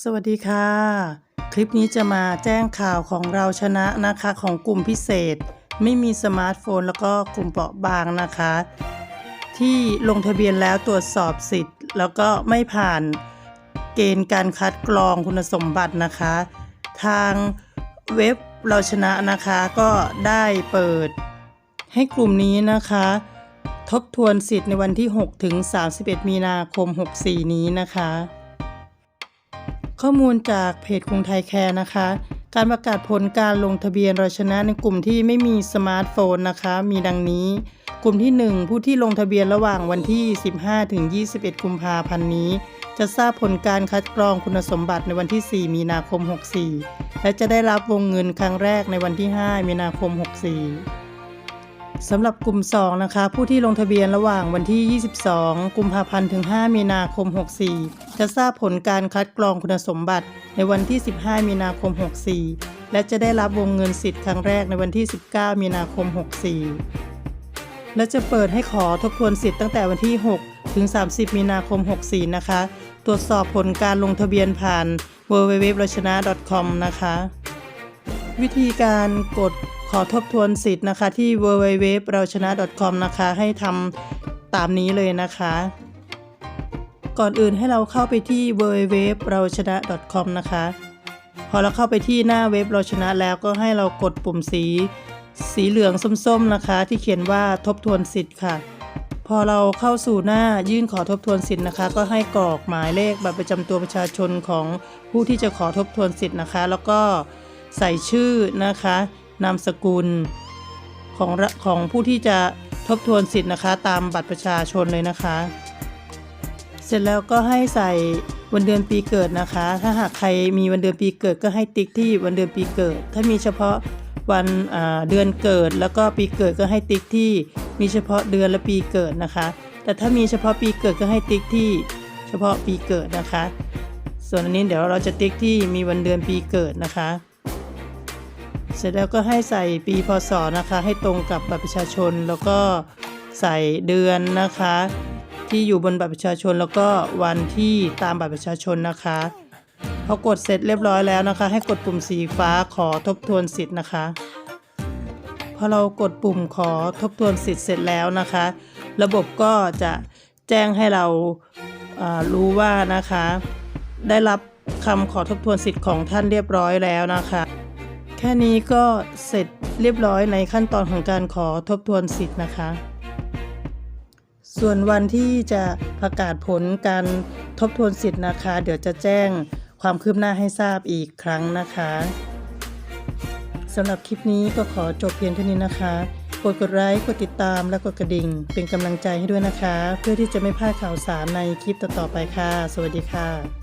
สวัสดีค่ะ คลิปนี้จะมาแจ้งข่าวของเราชนะนะคะของกลุ่มพิเศษ ไม่มีสมาร์ทโฟน แล้วก็กลุ่มเปราะบางนะคะ ที่ลงทะเบียนแล้วตรวจสอบสิทธิ์ แล้วก็ไม่ผ่านเกณฑ์การคัดกรองคุณสมบัตินะคะ ทางเว็บเราชนะนะคะก็ได้เปิด ให้กลุ่มนี้นะคะ ทบทวนสิทธิ์ในวันที่ 6 ถึง 31 มีนาคม 64 นี้นะคะ ข้อมูลจากเพจกรุงไทยแคร์นะคะ การประกาศผลการลงทะเบียนเราชนะในกลุ่มที่ไม่มีสมาร์ทโฟนนะคะ มีดังนี้ กลุ่มที่ 1 ผู้ที่ลงทะเบียนระหว่างวันที่ 15 ถึง 21 กุมภาพันธ์นี้ จะทราบผลการคัดกรองคุณสมบัติในวันที่ 4 มีนาคม 64 และจะได้รับวงเงินครั้งแรกในวันที่ 5 มีนาคม 64 สำหรับกลุ่ม 2 นะคะ ผู้ที่ลงทะเบียนระหว่างวันที่ 22 กุมภาพันธ์ถึง 5 มีนาคม 64 จะทราบผลการคัดกรองคุณสมบัติในวันที่ 15 มีนาคม 64 และจะได้รับวงเงินสิทธิ์ครั้งแรกในวันที่ 19 มีนาคม 64 และจะเปิดให้ขอทบทวนสิทธิ์ตั้งแต่วันที่ 6 ถึง 30 มีนาคม 64 นะคะ ตรวจสอบผลการลงทะเบียนผ่าน www รชนะ .com นะคะ วิธีการกด ขอทบทวนสิทธิ์นะคะที่ www เราชนะ .com นะคะให้ทำตามนี้เลยนะคะ ก่อนอื่นให้เราเข้าไปที่ www เราชนะ .com นะคะ พอเราเข้าไปที่หน้าเว็บเราชนะแล้วก็ให้เรากดปุ่มสี สีเหลืองส้มๆนะคะ ที่เขียนว่าทบทวนสิทธิ์ค่ะ พอเราเข้าสู่หน้ายื่นขอทบทวนสิทธิ์นะคะ ก็ให้กรอกหมายเลขบัตรประจำตัวประชาชนของผู้ที่จะขอทบทวนสิทธิ์นะคะ แล้วก็ใส่ชื่อนะคะ นามสกุลของของผู้ที่จะทบทวนสิทธิ์นะคะ ตามบัตรประชาชนเลยนะคะ เสร็จแล้วก็ให้ใส่วันเดือนปีเกิดนะคะ ถ้าหากใครมีวันเดือนปีเกิดก็ให้ติ๊กที่วันเดือนปีเกิด ถ้ามีเฉพาะวันเดือนเกิดแล้วก็ปีเกิดก็ให้ติ๊กที่มีเฉพาะเดือนและปีเกิดนะคะ แต่ถ้ามีเฉพาะปีเกิดก็ให้ติ๊กที่เฉพาะปีเกิดนะคะ ส่วนอันนี้เดี๋ยวเราจะติ๊กที่มีวันเดือนปีเกิดนะคะ เสร็จแล้วก็ให้ใส่ปีพศนะคะ ให้ตรงกับบัตรประชาชน แล้วก็ใส่เดือนนะคะ ที่อยู่บนบัตรประชาชน แล้วก็วันที่ตามบัตรประชาชนนะคะพอกดเสร็จเรียบร้อยแล้วนะคะ ให้กดปุ่มสีฟ้าขอทบทวนสิทธิ์นะคะพอเรากดปุ่มขอทบทวนสิทธิ์เสร็จแล้วนะคะ ระบบก็จะแจ้งให้เราารู้ว่านะคะ ได้รับคำขอทบทวนสิทธิ์ของท่านเรียบร้อยแล้วนะคะ ค่นี้ก็เสร็จเรียบร้อยในขั้นตอนของการขอทบทวนสิทธิ์นะคะ ส่วนวันที่จะประกาศผลการทบทวนสิทธิ์นะคะ เดี๋ยวจะแจ้งความคืบหน้าให้ทราบอีกครั้งนะคะสำหรับคลิปนี้ก็ขอจบเพียงเท่านี้นะคะกดกดไลค์กดติดตามและกดกระดิ่ง เป็นกำลังใจให้ด้วยนะคะ เพื่อที่จะไม่พลาดข่าวสารในคลิปต่อๆไปค่ะ สวัสดีค่ะ